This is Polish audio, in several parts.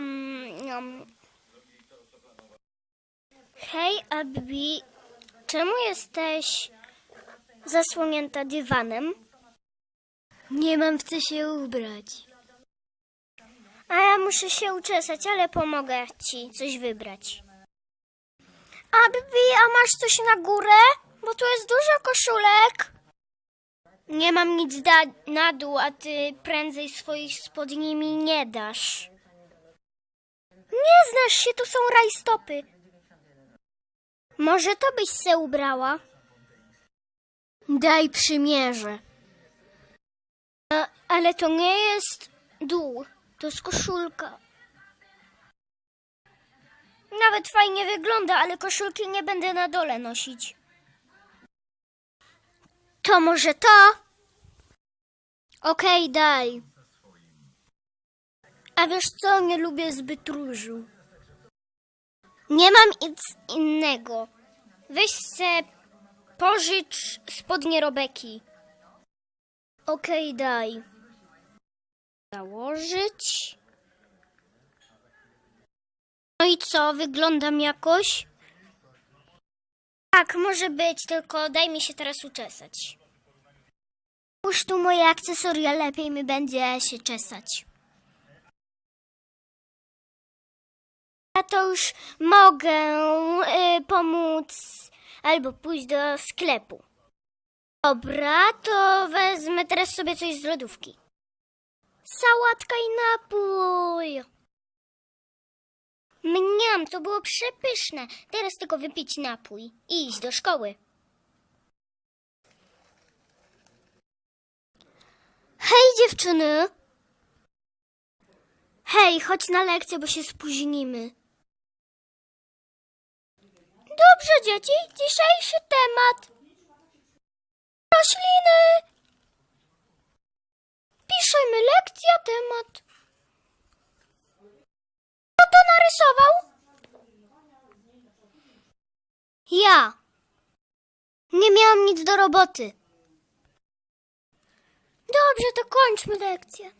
mam. Hej, Abby, czemu jesteś zasłonięta dywanem? Nie mam w co się ubrać. A ja muszę się uczesać, ale pomogę ci coś wybrać. Abby, a masz coś na górę? Bo tu jest dużo koszulek. Nie mam nic na dół, a ty prędzej swoich spodni mi nie dasz. Nie znasz się, to są rajstopy. Może to byś se ubrała? Daj przymierze. A, ale to nie jest dół, to jest koszulka. Nawet fajnie wygląda, ale koszulki nie będę na dole nosić. To może to? Okej, daj. A wiesz co, nie lubię zbyt różu. Nie mam nic innego. Weź se pożycz spodnie Robeki. Okej, daj. Założyć. No i co, wyglądam jakoś? Tak, może być, tylko daj mi się teraz uczesać. Puść tu moje akcesoria, lepiej mi będzie się czesać. To już mogę y, pomóc albo pójść do sklepu. Dobra, to wezmę teraz sobie coś z lodówki. Sałatka i napój. Mniam, to było przepyszne. Teraz tylko wypić napój i iść do szkoły. Hej dziewczyny! Hej, chodź na lekcję, bo się spóźnimy. Dobrze, dzieci, dzisiejszy temat. Rośliny. Piszemy lekcja, temat. Kto to narysował? Ja. Nie miałam nic do roboty. Dobrze, to kończmy lekcję.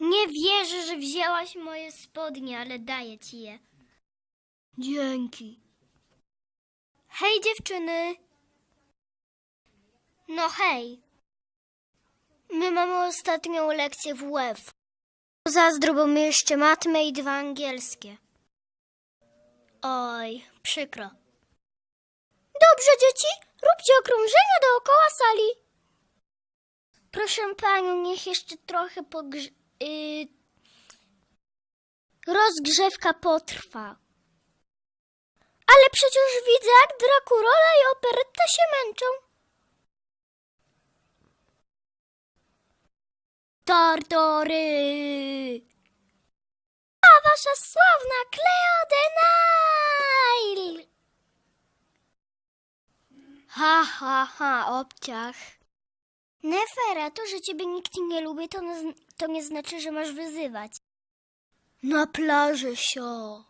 Nie wierzę, że wzięłaś moje spodnie, ale daję ci je. Dzięki. Hej dziewczyny. No hej. My mamy ostatnią lekcję w WF. Zazdro, bo my jeszcze matmę i dwa angielskie. Oj, przykro. Dobrze, dzieci, róbcie okrążenia dookoła sali. Proszę panią, niech jeszcze trochę pogrz... y, rozgrzewka potrwa. Ale przecież widzę, jak Drakurola i Operetta się męczą. Tortory! A wasza sławna Cleo de Nile! Ha, ha, ha, obciach. Nefera, to, że ciebie nikt nie lubi, to, to nie znaczy, że masz wyzywać. Na plaży sio.